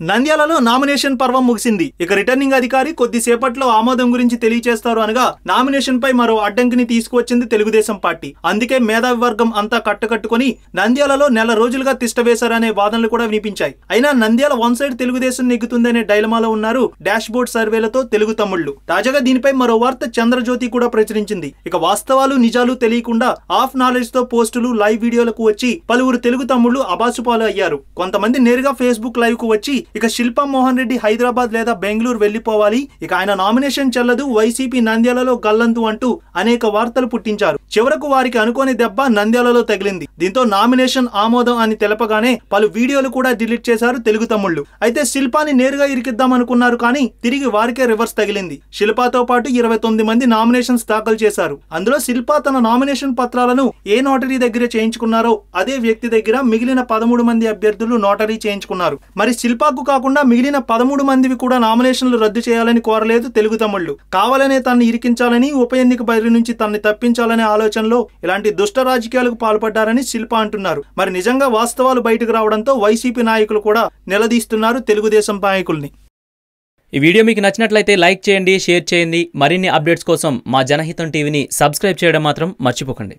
నంద్యాలలో నామినేషన్ పర్వం ముగిసింది. ఇక రిటర్నింగ్ అధికారి కొద్దిసేపట్లో ఆమోదం గురించి తెలియజేస్తారు అనగా నామినేషన్ పై మరో అడ్డంకిని తీసుకువచ్చింది తెలుగుదేశం పార్టీ. అందుకే మేధావి వర్గం అంతా కట్టకట్టుకుని నంద్యాలలో నెల రోజులుగా తిష్టవేశారనే వాదనలు కూడా వినిపించాయి. అయినా నంద్యాల వన్ సైడ్ తెలుగుదేశం నెగ్గుతుందనే డైలమాలో ఉన్నారు డాష్ బోర్డ్ సర్వేలతో తెలుగు తమ్ముళ్ళు తాజాగా దీనిపై మరో వార్త చంద్రజ్యోతి కూడా ప్రచురించింది. ఇక వాస్తవాలు నిజాలు తెలియకుండా ఆఫ్ నాలెడ్జ్తో పోస్టులు లైవ్ వీడియోలకు వచ్చి పలువురు తెలుగు తమ్ముళ్ళు అబాసుపాలు అయ్యారు కొంతమంది నేరుగా ఫేస్బుక్ లైవ్కు వచ్చి ఇక శిల్పా మోహన్ రెడ్డి హైదరాబాద్ లేదా బెంగళూరు వెళ్ళిపోవాలి ఇక ఆయన నామినేషన్ చెల్లదు వైసీపీ నంద్యాలలో గల్లంతు అంటూ అనేక వార్తలు పుట్టించారు. చివరకు వారికి అనుకోని దెబ్బ నంద్యాలలో తగిలింది. దీంతో నామినేషన్ ఆమోదం అని తెలపగానే పలు వీడియోలు కూడా డిలీట్ చేశారు తెలుగు తమ్ముళ్ళు అయితే శిల్పాని నేరుగా ఇరికిద్దాం అనుకున్నారు కానీ తిరిగి వారికే రివర్స్ తగిలింది. శిల్పాతో పాటు ఇరవై తొమ్మిది మంది నామినేషన్స్ దాఖలు చేశారు. అందులో శిల్పా తన నామినేషన్ పత్రాలను ఏ నోటరీ దగ్గర చేయించుకున్నారో అదే వ్యక్తి దగ్గర మిగిలిన పదమూడు మంది అభ్యర్థులు నోటరీ చేయించుకున్నారు. మరి శిల్పాకు కాకుండా మిగిలిన పదమూడు మందివి కూడా నామినేషన్లు రద్దు చేయాలని కోరలేదు తెలుగు తమ్ముళ్ళు కావాలనే తనని ఇరికించాలని ఉప ఎన్నిక బరి నుంచి తనని తప్పించాలనే ఆలోచనలో ఇలాంటి దుష్ట రాజకీయాలకు పాల్పడ్డారని శిల్ప అంటున్నారు. మరి నిజంగా వాస్తవాలు బయటకు రావడంతో వైసీపీ నాయకులు కూడా నిలదీస్తున్నారు తెలుగుదేశం నాయకుల్ని. ఈ వీడియో మీకు నచ్చినట్లయితే లైక్ చేయండి షేర్ చేయండి. మరిన్ని అప్డేట్స్ కోసం మా జనహితం టీవీని సబ్స్క్రైబ్ చేయడం మాత్రం మర్చిపోకండి.